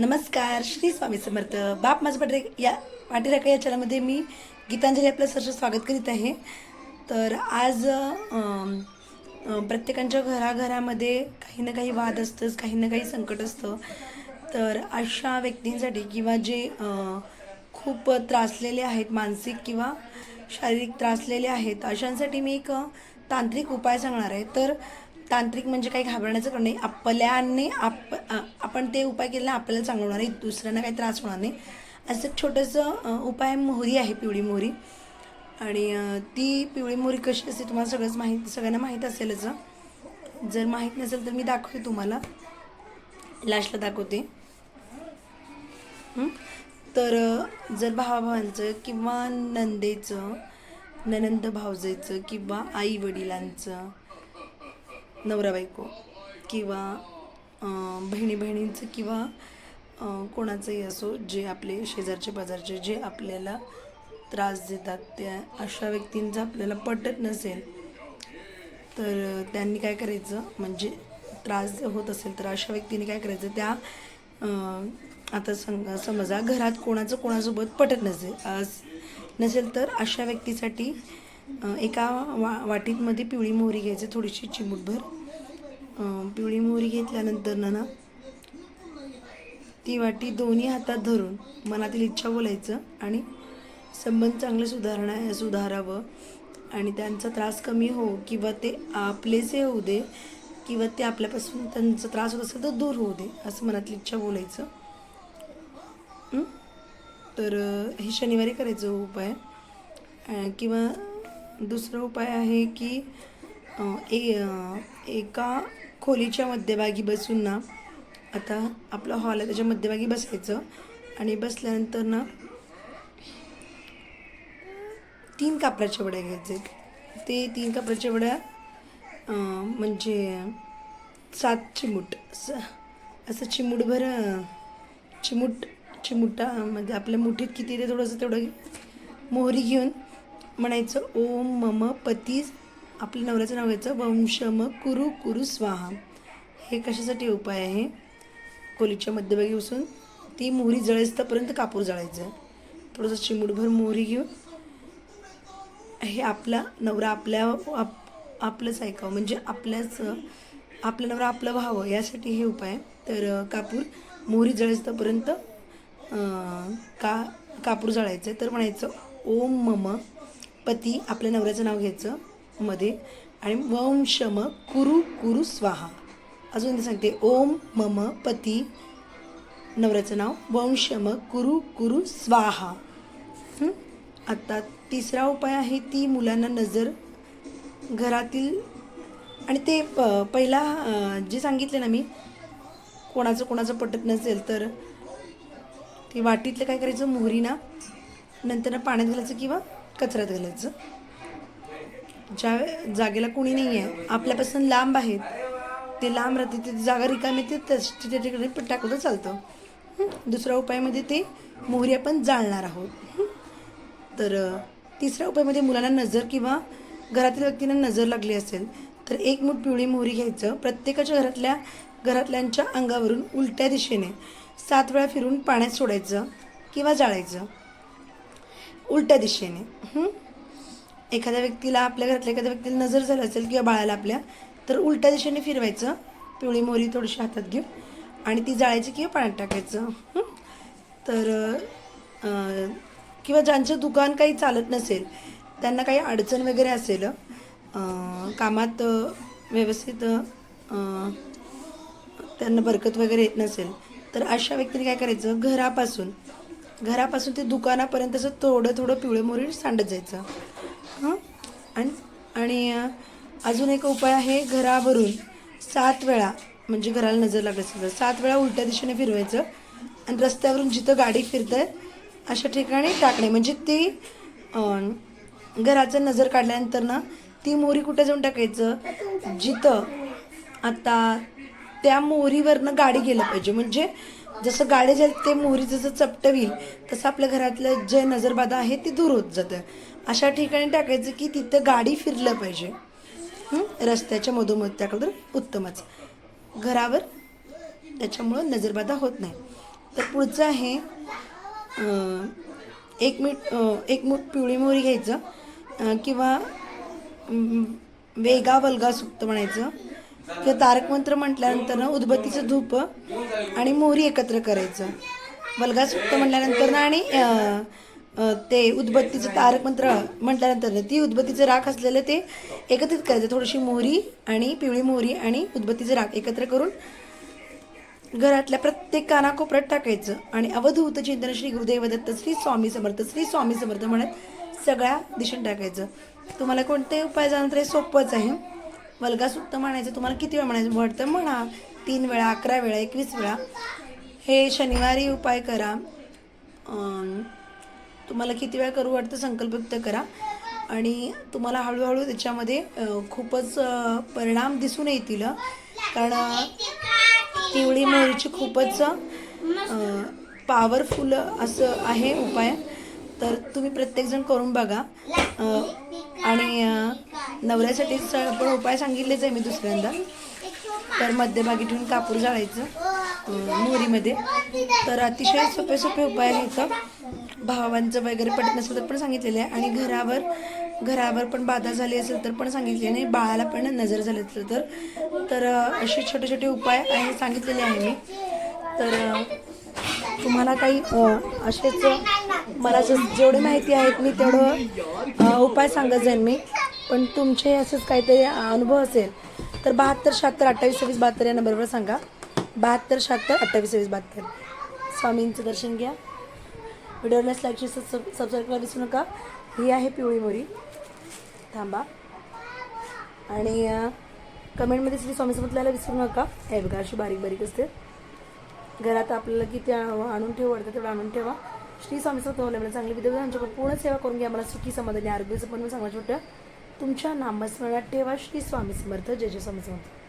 नमस्कार श्री स्वामी समर्थ. बाप माझं पाठरे या पाठीराखा या चॅनलमध्ये मी गीतांजली आपलं सरस स्वागत करीत आहे. तर आज प्रत्येकांच्या घराघरामध्ये काही ना काही वाद असतंच काही ना काही संकट असतं. तर अशा व्यक्तींसाठी किंवा जे खूप त्रासलेले आहेत मानसिक किंवा शारीरिक त्रासलेले आहेत अशांसाठी मी एक तांत्रिक उपाय सांगणार आहे. तर तांत्रिक म्हणजे काही घाबरण्याचं कारण नाही. आपल्याने आप आपण ते उपाय केला आपल्याला चांगलं होणार आहे. दुसऱ्यांना काही त्रास होणार नाही. असं एक छोटंसं उपाय मोहरी आहे पिवळी मोहरी. आणि ती पिवळी मोहरी कशी असते तुम्हाला सगळंच माहीत सगळ्यांना माहीत असेलच. जर माहीत नसेल तर मी दाखवते तुम्हाला. लास्टला दाखवते. तर जर भावाभावांचं किंवा नंदेचं ननंद भावजेचं किंवा आई वडिलांचं नवरा बायको किंवा बहिणी बहिणींचं किंवा कोणाचंही असो जे आपले शेजारचे पाजारचे जे आपल्याला त्रास देतात त्या अशा व्यक्तींचं आपल्याला पटत नसेल तर त्यांनी काय करायचं? म्हणजे त्रास होत असेल तर अशा व्यक्तीने काय करायचं? त्या आता सांगा समजा घरात कोणाचं कोणासोबत पटत नसेल अस- नसेल तर अशा व्यक्तीसाठी एका वा वाटीतमध्ये पिवळी मोहरी घ्यायची थोडीशी चिमूटभर पिवळी मोहरी घेतल्यानंतर ना ना ती वाटी दोन्ही हातात धरून मनातील इच्छा बोलायचं आणि संबंध चांगले सुधारणा सुधारावं आणि त्यांचा त्रास कमी हो किंवा ते आपलेसे होऊ दे किंवा ते आपल्यापासून त्यांचा त्रास होत असेल तर दूर होऊ दे असं मनातली इच्छा बोलायचं. तर हे शनिवारी करायचं उपाय. किंवा दुसरा उपाय आहे की ए एका खोलीच्या मध्यभागी बसून ना आता आपला हॉल आहे त्याच्या मध्यभागी बसायचं. आणि बसल्यानंतर ना तीन कापडाच्या वड्या घ्यायचे. ते तीन कापडाच्या वड्या म्हणजे सात चिमूट. स असं चिमूटभर चिमूट चिमुटा म्हणजे आपल्या मुठीत किती ते थोडंसं तेवढं मोहरी घेऊन म्हणायचं ओम मम पती आपल्या नवऱ्याचं नाव घ्यायचं. वंशम कुरु कुरु स्वाहा. हे कशासाठी उपाय आहे? खोलीच्या मध्यभागी बसून ती मोहरी जळेस्तपर्यंत कापूर जाळायचं. थोडंसं चिमूटभर मोहरी घेऊन हे आपला नवरा आपल्या आप आपलंच ऐकावं. म्हणजे आपल्याच आपलं नवरा आपलं व्हावं. यासाठी हे उपाय तर कापूर मोहरी जळेस्तपर्यंत का कापूर जाळायचं. तर म्हणायचं ओम मम पती आपल्या नवऱ्याचं नाव घ्यायचं. मध्ये. आणि वम शम कुरु कुरु स्वाहा. अजून ते सांगते ओम मम पती नवऱ्याचं नाव. वंशम कुरु कुरु स्वाहा. आता तिसरा उपाय आहे ती मुलांना नजर घरातील आणि ते प- पहिला जे सांगितले ना मी कोणाचं कोणाचं पटत नसेल तर ते वाटीतलं काय करायचं? मोहरीना नंतर पाण्यात घालायचं किंवा कचऱ्यात घालायचं? ज्या जागेला कोणी नाही आहे आपल्यापासून लांब आहेत ते लांब राहते ते जागा रिकामी ते तस- तिथे तिकडे टाकलं चालतं. दुसरा उपायामध्ये ते मोहरी आपण जाळणार आहोत. तर तिसरा तिसऱ्या उपायामध्ये मुलांना नजर किंवा घरातील व्यक्तींना नजर लागली असेल तर एक मूठ पिवळी मोहरी घ्यायचं. प्रत्येकाच्या घरातल्या घरातल्यांच्या अंगावरून उलट्या दिशेने सात वेळा फिरून पाण्यात सोडायचं किंवा जाळायचं. उलट्या दिशेने. हं? एखाद्या व्यक्तीला आपल्या घरातल्या एखाद्या व्यक्तीला नजर झाली असेल किंवा बाळाला आपल्या तर उलट्या दिशेने फिरवायचं. पिवळी मोहरी थोडीशी हातात घेऊन आणि ती जाळायची किंवा पाण्यात टाकायचं. तर किंवा ज्यांचं दुकान काही चालत नसेल त्यांना काही अडचण वगैरे असेल कामात व्यवस्थित त्यांना बरकत वगैरे येत नसेल तर अशा व्यक्तीने काय करायचं? घरापासून. घरापासून ते दुकानापर्यंत असं थोडं थोडं पिवळे मोरी सांडत जायचं. आणि अजून एक उपाय आहे घरावरून सात वेळा म्हणजे घराला नजर लागत असेल तर सात वेळा उलट्या दिशेने फिरवायचं आणि रस्त्यावरून जिथं गाडी फिरते अशा ठिकाणी टाकणे. म्हणजे ती घराचं नजर काढल्यानंतर ना ती मोहरी कुठे जाऊन टाकायचं? जिथं आता त्या मोहरीवरनं गाडी गेलं पाहिजे. म्हणजे जसं गाडी जे ते मोहरी जसं चपटवील तसं आपल्या घरातलं जे नजरबाधा आहे ते दूर होत जातं. अशा ठिकाणी टाकायचं की तिथं गाडी फिरलं पाहिजे. रस्त्याच्या मधोमध त्याकडं उत्तमच. घरावर त्याच्यामुळं नजरबाधा होत नाही. तर पुढचं आहे एक मीठ एक मूठ पिवळी मोहरी घ्यायचं किंवा वेगा वल्गा सुक्त म्हणायचं. किंवा तारक मंत्र म्हटल्यानंतर ना उदबत्तीचं धूप आणि मोहरी एकत्र करायचं. बलगा सुक्त म्हटल्यानंतर ना आणि ते उदबत्तीचं तारक मंत्र म्हटल्यानंतर ती उदबत्तीचं राख असलेलं ते एकत्रित करायचं. थोडीशी मोहरी आणि पिवळी मोहरी आणि उदबत्तीचं राख एकत्र करून घरातल्या प्रत्येक कानाकोपऱ्यात टाकायचं. आणि अवधूत चिंतन श्री गुरुदेव दत्त श्री स्वामी समर्थ श्री स्वामी समर्थ म्हणत सगळ्या दिशेने टाकायचं. तुम्हाला कोणते उपाय जाणार हे सोपंच आहे. वल्गासुक्त म्हणायचं तुम्हाला किती वेळ म्हणायचं? वाटतं म्हणा तीन वेळा अकरा वेळा एकवीस वेळा. हे शनिवारी उपाय करा. तुम्हाला किती वेळा करू वाटतं संकल्पयुक्त करा. आणि तुम्हाला हळूहळू त्याच्यामध्ये खूपच परिणाम दिसून येतील. कारण पिवळी मोहरीची खूपच पॉवरफुल असं आहे उपाय. तर तुम्ही प्रत्येकजण करून बघा. नवऱ्यासाठी स- पण उपाय सांगितलेच आहे मी दुसऱ्यांदा. तर मध्यभागी ठेवून कापूर जाळायचं मोहरीमध्ये. तर अतिशय सोपे सोपे उपाय आहेत भावांचं वगैरे पटत नसेल तर पण सांगितलेलं आहे. आणि घरावर घरावर पण बाधा झाली असेल तर पण सांगितले नाही. बाळाला पण नजर झाली असेल तर. तर असे छोटे छोटे उपाय आहे सांगितलेले आहे मी. तर तुम्हाला काही असेच मला जेवढी माहिती आहेत मी तेवढं उपाय सांगत जाईन मी. पण तुमचे असंच काहीतरी अनुभव असेल तर बहात्तर शहात्तर अठ्ठावीस सव्वीस बहात्तर या नंबरवर सांगा. बहात्तर शहात्तर अठ्ठावीस सव्वीस बहात्तर. स्वामींचं दर्शन घ्या. व्हिडिओला लाईकशी सबस्क्राईब करायला विसरू नका. ही आहे पिवळी मोरी. थांबा. आणि कमेंटमध्ये श्री स्वामी समर्थ लिहायला विसरू नका. हे बघा अशी बारीक बारीक असते. घरात आपल्याला किती आणून ठेवू वाटतं तेवढं आणून ठेवा. श्री स्वामी समर्थ चांगली विद्या आमच्याकडे पूर्ण सेवा करून घ्या. मला सुखी समाधानी आरोग्याचं पण मी सांगायचं तुमच्या नामस्मरणात ठेवा. श्री स्वामी समर्थ जय जय स्वामी समर्थ.